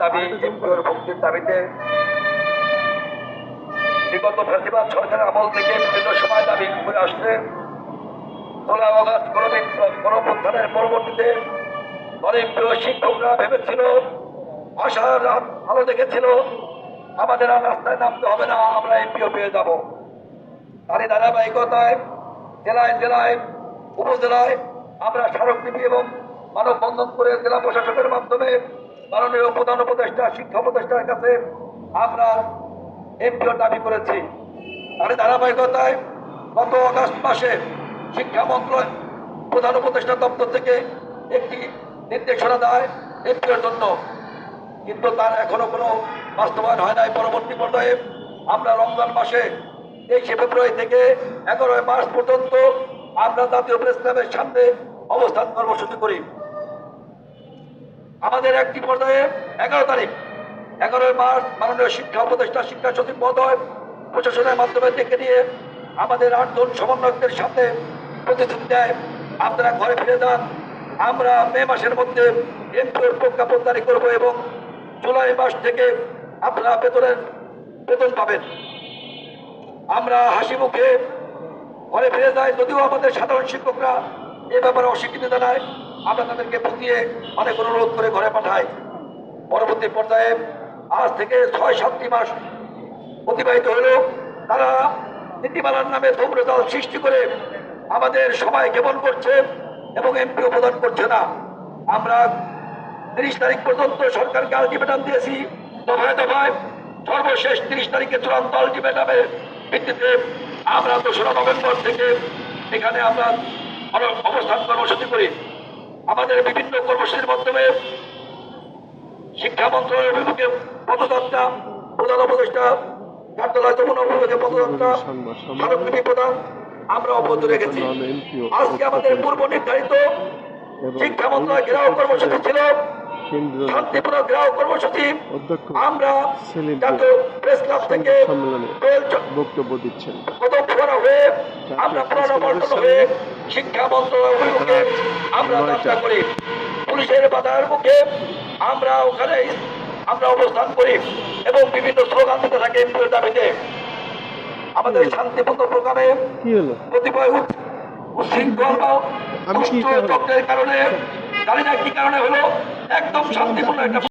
দাবি এমপিওর দাবিতে বিগত ফেসিবাদ সরকারের আমল থেকে বিভিন্ন সময় দাবি করে আসছে। ষোলো আগস্ট গণপ্রত্যানের পরবর্তীতে অনেক প্রিয় শিক্ষকরা ভেবেছিল আশার রাত ভালো দেখেছিল আমাদের আর রাস্তায় নামতে হবে না আমরা এমপিও পেয়ে যাব। তারই ধারাবাহিকতায় জেলায় জেলায় উপজেলায় আমরা স্মারকলিপি এবং মানববন্ধন করে জেলা প্রশাসকের মাধ্যমে মাননীয় প্রধান উপদেষ্টা, শিক্ষা উপদেষ্টার কাছে আমরা এমপিও দাবি করেছি। তারই ধারাবাহিকতায় গত আগস্ট মাসে শিক্ষা মন্ত্রণালয় প্রধান উপদেষ্টা দপ্তর থেকে একটি নির্দেশনা দেয় এমপিওর জন্য। কিন্তু তার এখনও কোনো বাস্তবায়ন হয় নাই। পরবর্তী পর্যায়ে আমরা রমজান মাসে তেইশে ফেব্রুয়ারি থেকে এগারোই মার্চ পর্যন্ত আমরা জাতীয় প্রেস ক্লাবের সামনে অবস্থান কর্মসূচি করি। আমাদের একটি পর্যায়ে এগারো তারিখ, এগারোই মার্চ মাননীয় শিক্ষা উপদেষ্টা, শিক্ষা সচিব মহোদয় প্রশাসনের মাধ্যমে ডেকে নিয়ে আমাদের আটজন সমন্বয়কদের সাথে প্রতিশ্রুতি দেয়, আপনারা ঘরে ফিরে যান, আমরা মে মাসের মধ্যে এমপিওর প্রজ্ঞাপন জারি করব এবং জুলাই মাস থেকে আপনারা বেতনের বেতন পাবেন। আমরা হাসি মুখে ঘরে ফিরে যাই, যদিও আমাদের সাধারণ শিক্ষকরা এ ব্যাপারে অস্বীকৃতি জানায়। আমরা তাদেরকে বুঝিয়ে অনেক অনুরোধ করে ঘরে পাঠাই। পরবর্তী পর্যায়ে আজ থেকে ছয়, সাতটি মাস অতিবাহিত হলো। তারা নীতিমালার নামে ধূম্রজাল সৃষ্টি করে আমাদের সবাই কেমন করছে এবং এমপিও প্রদান করছে না। আমরা তিরিশ তারিখ পর্যন্ত সরকারকে আলটিমেটাম দিয়েছি। দফায় দফায় সর্বশেষ তিরিশ তারিখে চূড়ান্ত আলটিমেটামের ভিত্তিতে আমরা দোসরা নভেম্বর থেকে এখানে আমরা অবস্থান কর্মসূচি করি। আমাদের বিভিন্ন কর্মসূচির মাধ্যমে শিক্ষা মন্ত্রণালয়ের বিভাগে পদযাত্রা প্রধান উপদেষ্টা কার্যালয় যমুনা বিভাগে পদযাত্রা স্মারকলিপি প্রদান আমরা অব্যাহত রেখেছি। আজকে আমাদের পূর্ব নির্ধারিত শিক্ষা মন্ত্রণালয় ঘেরাও কর্মসূচি ছিল। শান্তিপূর্ণ ঘেরাও কর্মসূচি। আমরা জাতীয় প্রেস ক্লাব থেকে বক্তব্য দিচ্ছেন। ফোয়ারা হয়ে আমরা পুরানো মন্ডল হয়ে শিক্ষা মন্ত্রণালয় অভিমুখে আমরা যাত্রা করি। পুলিশের বাধার মুখে আমরা ওখানে আমরা অবস্থান করি এবং বিভিন্ন স্লোগান দিতে থাকি এমপিওর দাবিতে। আমাদের শান্তিপূর্ণ প্রোগ্রামে কতিপয় উচ্ছৃঙ্খল বা কারণে জানি না কি কারণে হলো একদম শান্তিপূর্ণ একটা